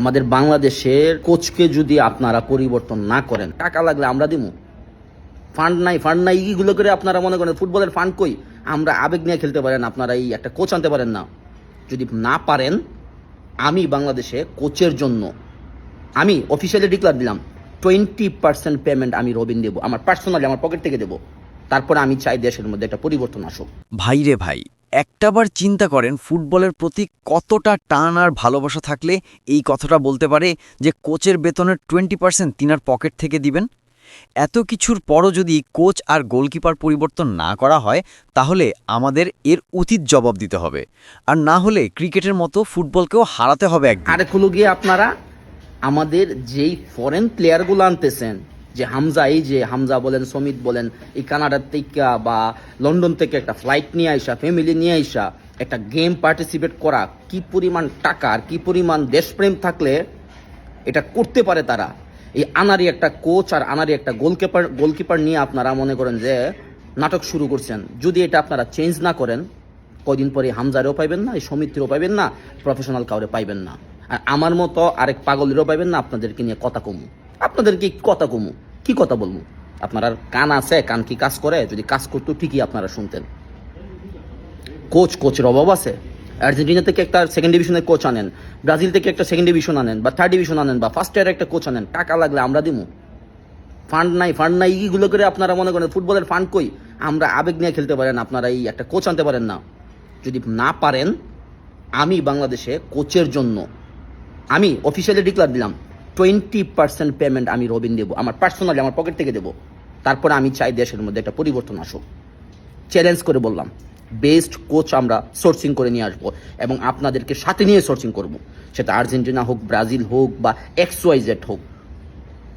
আমাদের বাংলাদেশের কোচকে যদি আপনারা পরিবর্তন না করেন, টাকা লাগলে আমরা দিব ফান্ড নাই ফান্ড নাই, এইগুলো করে আপনারা মনে করেন ফুটবলের ফান্ড কই? আমরা আবেগ নিয়ে খেলতে পারেন, আপনারা এই একটা কোচ আনতে পারেন না। যদি না পারেন, আমি বাংলাদেশে কোচের জন্য, আমি অফিসিয়ালি ডিক্লার দিলাম, টোয়েন্টি পার্সেন্ট পেমেন্ট আমি রবিন দেবো, আমার পার্সোনালি, আমার পকেট থেকে দেবো। তারপরে আমি চাই দেশের মধ্যে একটা পরিবর্তন আসুক। ভাই রে ভাই একটাবার চিন্তা করেন ফুটবলের প্রতি কতটা টান আর ভালোবাসা থাকলে এই কথাটা বলতে পারে যে কোচের বেতনের টোয়েন্টি পার্সেন্ট তিনার পকেট থেকে দিবেন? এত কিছুর পরও যদি কোচ আর গোলকিপার পরিবর্তন না করা হয়, তাহলে আমাদের এর উচিত জবাব দিতে হবে। আর না হলে ক্রিকেটের মতো ফুটবলকেও হারাতে হবে আরেক হলো গিয়ে আপনারা আমাদের যেই ফরেন প্লেয়ারগুলো আনতেছেন যে হামজা, এই যে হামজা বলেন, সমিত বলেন, এই কানাডার থেকে বা লন্ডন থেকে একটা ফ্লাইট নিয়ে আইসা ফ্যামিলি নিয়ে আইসা, একটা গেম পার্টিসিপেট করা, কি পরিমাণ টাকা আর কি পরিমাণ দেশপ্রেম থাকলে এটা করতে পারে তারা? এই আনারি একটা কোচ আর আনারি একটা গোলকিপার গোলকিপার নিয়ে আপনারা মনে করেন যে নাটক শুরু করছেন। যদি এটা আপনারা চেঞ্জ না করেন, কয়দিন পরে হামজারেও পাইবেন না, এই সমিতিরও পাইবেন না প্রফেশনাল কাউরে পাইবেন না। আর আমার মতো আরেক পাগলেরও পাইবেন না, আপনাদেরকে নিয়ে কথা কমু। আপনাদেরকে কথা কমু? কি কথা বলব? আপনার আর কান আছে, কান কি কাজ করে? যদি কাজ করতো ঠিকই আপনারা শুনতেন। কোচ, কোচের অভাব আছে? আর্জেন্টিনা থেকে একটা সেকেন্ড ডিভিশনের কোচ আনেন, ব্রাজিল থেকে একটা সেকেন্ড ডিভিশন আনেন, বা থার্ড ডিভিশন আনেন, বা ফার্স্ট ইয়ার একটা কোচ আনেন, টাকা লাগলে আমরা দিমু। ফান্ড নাই ফান্ড নাই, এইগুলো করে আপনারা মনে করেন, ফুটবলের ফান্ড কই? আমরা আবেগ নিয়ে খেলতে পারেন, আপনারা এই একটা কোচ আনতে পারেন না। যদি না পারেন, আমি বাংলাদেশে কোচের জন্য, আমি অফিসিয়ালি ডিক্লার দিলাম টোয়েন্টি পার্সেন্ট পেমেন্ট আমি রবিন দেবো, আমার পার্সোনালি আমার পকেট থেকে দেবো। তারপরে আমি চাই দেশের মধ্যে একটা পরিবর্তন আসুক। চ্যালেঞ্জ করে বললাম বেস্ট কোচ আমরা সোর্সিং করে নিয়ে আসব এবং আপনাদেরকে সাথে নিয়ে সোর্সিং করব। সেটা আর্জেন্টিনা হোক, ব্রাজিল হোক বা এক্স ওয়াই জেড হোক।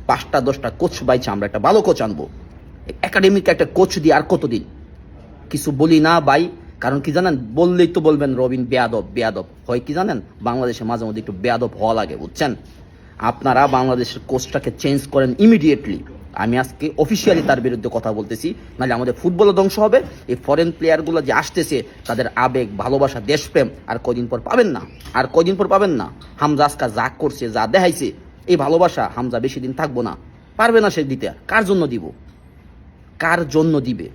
পাঁচটা, দশটা কোচ বাইছে আমরা একটা ভালো কোচ আনব। একাডেমিক একটা কোচ দিয়ে আর কতদিন? কিছু বলি না বাই কারণ কি জানেন? বললেই তো বলবেন রবিন, বেয়াদব বেয়াদব। হয় কি জানেন? বাংলাদেশে মাঝে মধ্যে একটু বেয়াদব হওয়া লাগে, বুঝছেন? আপনারা বাংলাদেশের কোচটাকে চেঞ্জ করেন ইমিডিয়েটলি আমি আজকে অফিসিয়ালি তার বিরুদ্ধে কথা বলতেছি, নাহলে আমাদের ফুটবলও ধ্বংস হবে। এই ফরেন প্লেয়ারগুলো যে আসতেছে, তাদের আবেগ, ভালোবাসা, দেশপ্রেম আর কদিন পর পাবেন না। আর কদিন পর পাবেন না। হামজা আজকা যা করছে, যা দেখাইছে, এই ভালোবাসা হামজা বেশি দিন থাকব না। পারবে না সে দিতে। কার জন্য দিব? কার জন্য দিবে?